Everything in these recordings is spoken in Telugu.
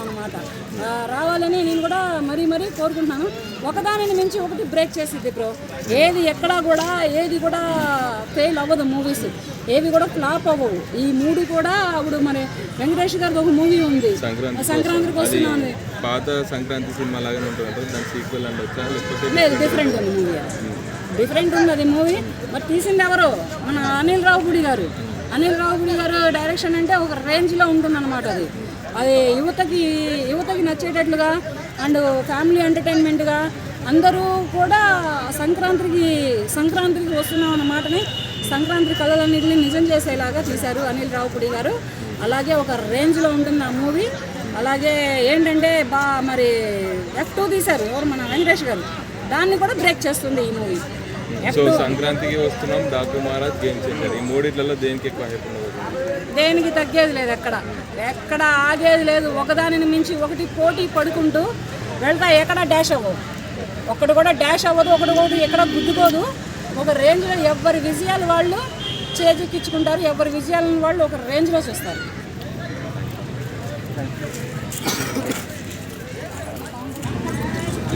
వస్తున్నాం అనమాట రావాలని నేను కూడా మరీ మరీ కోరుకుంటున్నాను. ఒకదానిని మించి ఒకటి బ్రేక్ చేసిద్ది బ్రో. ఏది ఎక్కడా కూడా ఏది కూడా ఫెయిల్ అవ్వదు మూవీస్. ఏవి కూడా ఫ్లాప్ అవ్వవు. ఈ మూడు కూడా అప్పుడు మరి వెంకటేష్ గారిది ఒక మూవీ ఉంది. సంక్రాంతి సంక్రాంతికి వస్తున్నాను పాత సంక్రాంతి సినిమా లాగానే ఉంటుంది. దాని సీక్వెల్ అండ్ వచ్చా? లేకపోతే లేదు డిఫరెంట్ ఉంది? మూవీ డిఫరెంట్ ఉంది అది మూవీ. మరి తీసింది ఎవరు? మన అనిల్ రావుపూడి గారు. అనిల్ రావుపూడి గారు డైరెక్షన్ అంటే ఒక రేంజ్లో ఉంటుందన్నమాట అది. అది యువతకి యువతకి నచ్చేటట్లుగా అండ్ ఫ్యామిలీ ఎంటర్టైన్మెంట్గా అందరూ కూడా సంక్రాంతికి సంక్రాంతికి వస్తున్నాం అన్న మాటని సంక్రాంతి కళలన్నింటినీ నిజం చేసేలాగా తీశారు అనిల్ రావుపూడి గారు. అలాగే ఒక రేంజ్లో ఉంటుంది ఆ మూవీ. అలాగే ఏంటంటే బా మరి ఎఫ్ టూ తీశారు. ఎవరు మన వెంకటేష్ గారు. దాన్ని కూడా బ్రేక్ చేస్తుంది ఈ మూవీ. సో సంక్రాంతికి వస్తున్నాం. డాకు మహారాజ్ గేమ్ చేంజర్ ఈ మూడిట్లలో దేనికి ఎక్కువ హైప్ ఉండదు దేనికి తగ్గేది లేదు ఎక్కడ. ఎక్కడ ఆగేది లేదు. ఒకదానిని మించి ఒకటి పోటీ పడుకుంటూ వెళ్తా ఎక్కడ డాష్ అవ్వవు. ఒకటి కూడా డాష్ అవ్వదు ఒకటి కూడా ఎక్కడ గుద్దుకోదు. ఒక రేంజ్లో ఎవరి విజయాలు వాళ్ళు చేజెక్కించుకుంటారు. ఎవరి విజయాలను వాళ్ళు ఒక రేంజ్లో చూస్తారు.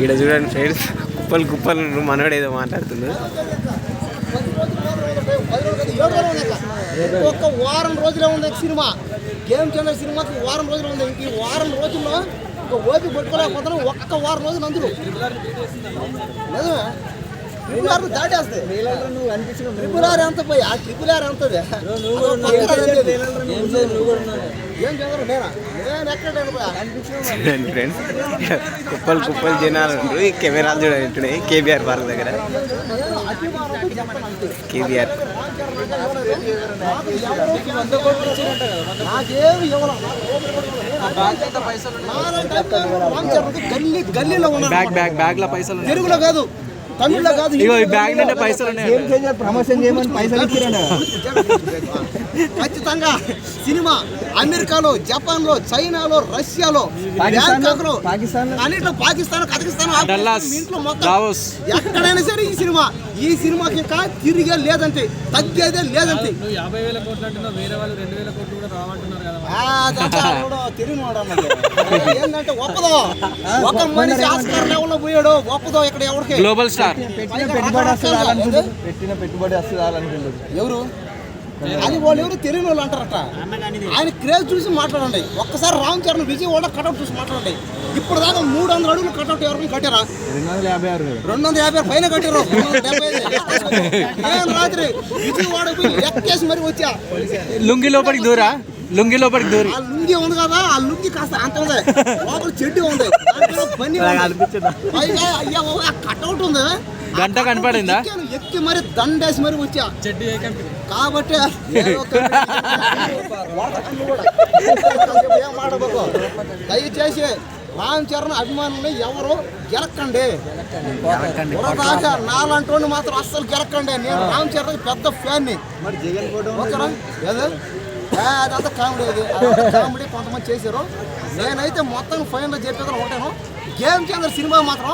ఈడ చూడండి ఫ్రెండ్స్ కుప్పలు కుప్పలు మాట్లాడుతున్నాడు ఒక్క వారం రోజులే ఉంది సినిమా. గేమ్ చేంజర్ సినిమాకి వారం రోజులు ఉంది. ఈ వారం రోజుల్లో ఒక ఓపి పట్టుకోలేకపోతున్నాం ఒక్క వారం రోజులు అందరూ నిజమే ట్రిపుల్ ఆర్ దాటేస్తే ట్రిపుల్ ఆర్ ఎంత పోయి? ఆ ట్రిపుల్ ఆర్ ఎంత ఏం చదవరు నేనా? ఫ్రెండ్స్ కుప్పలు కుప్పలు జనాలు కెమెరాలు చూడండి కేబీఆర్ పార్క్ దగ్గర. కేబీఆర్ బ్యాగ్ బ్యాగ్ బ్యాగ్లో పైసలు తెలుగులో కాదు తమిళ్ళో కాదు ఇగో ఈ బ్యాగ్ నిండా పైసలు ఉన్నాయి. ప్రమోషన్ చేయమని పైసలు ఇచ్చిరండి ఖచ్చితంగా సినిమా అమెరికాలో జపాన్లో చైనాలో రష్యాలో బ్యాంకాక్లో పాకిస్తాన్ అన్నిట్లో పాకిస్తాన్ కజకిస్తాన్ ఇంట్లో మొత్తం. ఎక్కడైనా సరే ఈ సినిమా ఈ సినిమాకి ఇంకా తిరిగే లేదంటే తగ్గేదే లేదంటే. యాభై వేల కోట్లు వేరే వాళ్ళు రెండు వేల కోట్లు కూడా రావంటున్నారు కదా ఆ, అదంతా ఎవడో తెలియనోడు అన్నది. ఏంటంటే ఒప్పదో? ఒక మనిషి ఆస్కార్ లెవెల్లో పోయాడు ఒప్పదో ఇక్కడ ఎవరికి గ్లోబల్ స్టార్. పెట్టిన పెట్టుబడి వస్తుంది ఎవరు? అది వాళ్ళు ఎవరు తెలియని వాళ్ళు అంటారట. ఆయన క్రేజ్ చూసి మాట్లాడండి. ఒక్కసారి రామ్ చరణ్ విజయవాడ కటౌట్ చూసి మాట్లాడండి. ఇప్పుడు దాకా మూడు వందల అడుగులు కటౌట్ ఎవరిని కట్టారా? రెండు వందల యాభై ఆరు రెండు వందల యాభై పైన కట్టారు. నేను రాత్రి విజయవాడ పోయి లెక్కేసి మరి వచ్చా. లుంగి లోపలికి దూరా? లుంగి లోపలికి దూరి. ఆ లుంగి ఉంది కదా ఆ లుంగి కాస్త అంత ఉంది. లోపల చెడ్డి ఉంది. దాంట్లో బన్నీ ఉంది. పైగా అయ్యా ఆ కటౌట్ ఉంది. గంట కనపడిందా? ఎక్కాను, ఎక్కి మరి దండేసి మరి వచ్చా. కాబట్టి ఏదో ఒక వాడకండి కూడా. ఏం? మాట్లాడకు. దయచేసి రామ్ చరణ్ అభిమానుల్ని ఎవరు గెలకండి. నాలంటోని మాత్రం అస్సలు గెలకండి. నేను రామ్ చరణ్ పెద్ద ఫ్యాన్ని మరి జగన్ ఫోటో ఓకేనా? ఏదో? అదంతా కామెడీ అదంతా కామెడీ కొంతమంది చేశారు. నేనైతే మొత్తం ఫైనల్ చెప్పేది ఒకటాను. గేమ్ చేంజర్ సినిమా మాత్రం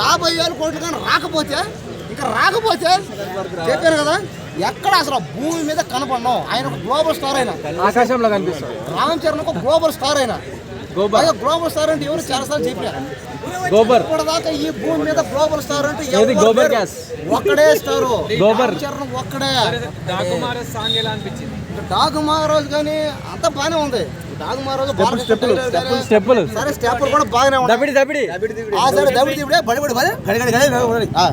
యాభై వేల కోట్లు కానీ రాకపోతే ఇక రాకపోతే చెప్పాను కదా ఎక్కడ అసలు భూమి మీద కనపడను. ఆయన ఒక గ్లోబల్ స్టార్ అయినా. ఆకాశంలో కనిపిస్తుంది రామ్ చరణ్ ఒక గ్లోబల్ స్టార్ అయినా. గ్లోబల్ స్టార్ అంటే ఎవరు? చాలాసార్లు చెప్పారు గోబర్. ఇప్పటిదాకా ఈ భూమి మీద గ్లోబల్ స్టార్ అంటే ఏది? గోబర్. గ్యాస్? ఒక్కడే స్టారు గోబర్. చరణ్ ఒక్కడే. సాంగ్ ఎలా అనిపించింది. కానీ అంతా బాగానే ఉంది. స్టెప్పులు సరే స్టెప్పులు కూడా బాగానే ఉన్నాయి. దబిడి దబిడి. ఆ సరే దబిడి. దిబిడే బడి బడి బడి గడి గడి గడి గడి గడి. ఆ.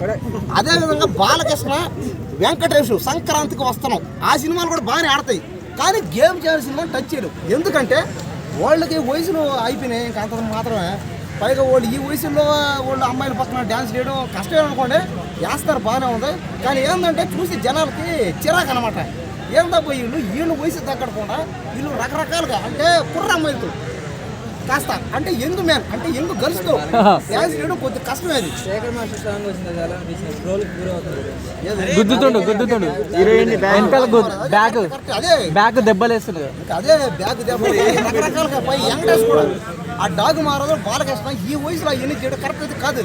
అదే విధంగా బాలకృష్ణ వెంకటేష్ సంక్రాంతికి వస్తున్నాం. ఆ సినిమాలు కూడా బాగానే ఆడతాయి. కానీ గేమ్ చేయాల్సిన సినిమా టచ్ చేయరు. ఎందుకంటే వాళ్ళకి వయసులో అయిపోయినాయి ఇంకా అంత మాత్రమే. పైగా వాళ్ళు ఈ వయసులో వాళ్ళు అమ్మాయిల పక్కన డ్యాన్స్ చేయడం కష్టమే అనుకోండి వేస్తారు బాగానే ఉంది. కానీ ఏంటంటే చూసి జనాలకి చిరాకు అనమాట ఏందబ్బా వీళ్ళు? వీళ్ళు వయసు తగ్గకుండా వీళ్ళు రకరకాలుగా అంటే కుర్ర అమ్మాయిలతో. కాస్త అంటే ఎందు మ్యాన్ అంటే ఎందు గర్ల్స్తో డ్యాన్స్ చేయడం కొద్ది కష్టమే అది ఏది? గుద్దుతుండు గుద్దుతుండు. వెనకాల గుద్దు బ్యాగ్. కరెక్ట్, అదే. బ్యాగ్ దెబ్బలేస్తుంది ఇంకా అదే బ్యాగ్ దెబ్బ రకరకాలుగా పై యంగ్టర్స్ కూడా ఆ డాగ్ మారదు బాలకృష్ణ ఈ వయసులో ఎన్ని చేయడం కరెక్ట్ అయితే కాదు.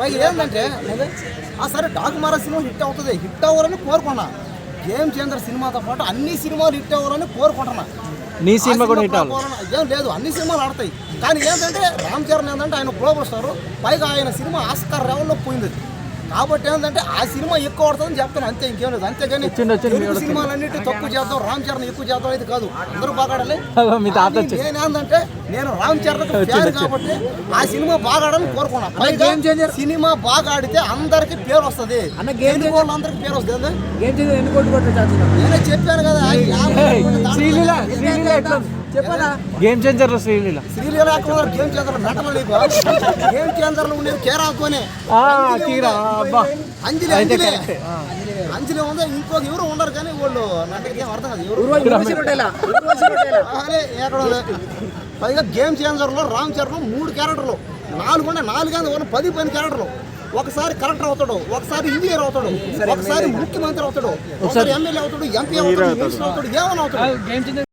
పైగా ఏంటంటే ఆ సరే డాగ్ మారా సినిమా హిట్ అవుతుంది. హిట్ అవ్వాలని కోరుకున్నా. గేమ్ చేంజర్ సినిమాతో పాటు అన్ని సినిమాలు హిట్ అవ్వాలని కోరుకుంటున్నా. నీ సినిమా కూడా హిట్ ప్రభావం ఏం లేదు అన్ని సినిమాలు ఆడతాయి. కానీ ఏంటంటే రామ్ చరణ్ ఏంటంటే ఆయన గ్లోబల్ స్టార్ పైగా ఆయన సినిమా ఆస్కార్ లెవెల్లో పోయింది. కాబట్టి ఏంటంటే ఆ సినిమా ఎక్కువ ఆడుతుందని చెప్తాను అంతే ఇంకేం లేదు. అంతేగాని తెలుగు సినిమాలన్నిటి తక్కువ చేద్దాం రామ్ చరణ్ ఎక్కువ చేద్దాం ఇది కాదు. అందరూ బాగా ఆడాలి. మీ నేను రామ్ చరణ్ ఫ్యాన్ కాబట్టి ఆ సినిమా బాగా ఆడాలని కోరుకున్నా. పైగా సినిమా బాగా ఆడితే అందరికి పేరు వస్తది. అన్న వాళ్ళందరికీ పేరు వస్తుంది? గేమ్ ఎన్ని కోట్లు? నేనే చెప్పాను కదా. శ్రీలీల శ్రీలీల ఎట్లా? చెప్పనా? Game changer Sreeleela. శ్రీలీల అక్కడ గేమ్ చేంజర్ మెంటల్ నీకు? గేమ్ చేంజర్లో ఆ, కీరా అబ్బా. అంజలి అంజలి. అంజలి ఉంది? ఇంకొక ఎవరు ఉండరు కానీ వాళ్ళు నాకైతే ఏం అర్థం కాదు ఎవరు. ఎక్కడ? పైగా గేమ్ చేంజర్లో రామ్ చరణ్ మూడు క్యారెక్టర్లు. నాలుగు ఉండే నాలుగు ఉన్న పది పది క్యారెక్టర్లు. ఒకసారి కలెక్టర్ అవుతాడు ఒకసారి ఇంజనీర్ అవుతాడు ఒకసారి ముఖ్యమంత్రి అవుతాడు ఒకసారి ఎమ్మెల్యే అవుతాడు ఎంపీ అవుతాడు మినిస్టర్ అవుతాడు ఏమైనా అవుతాడు.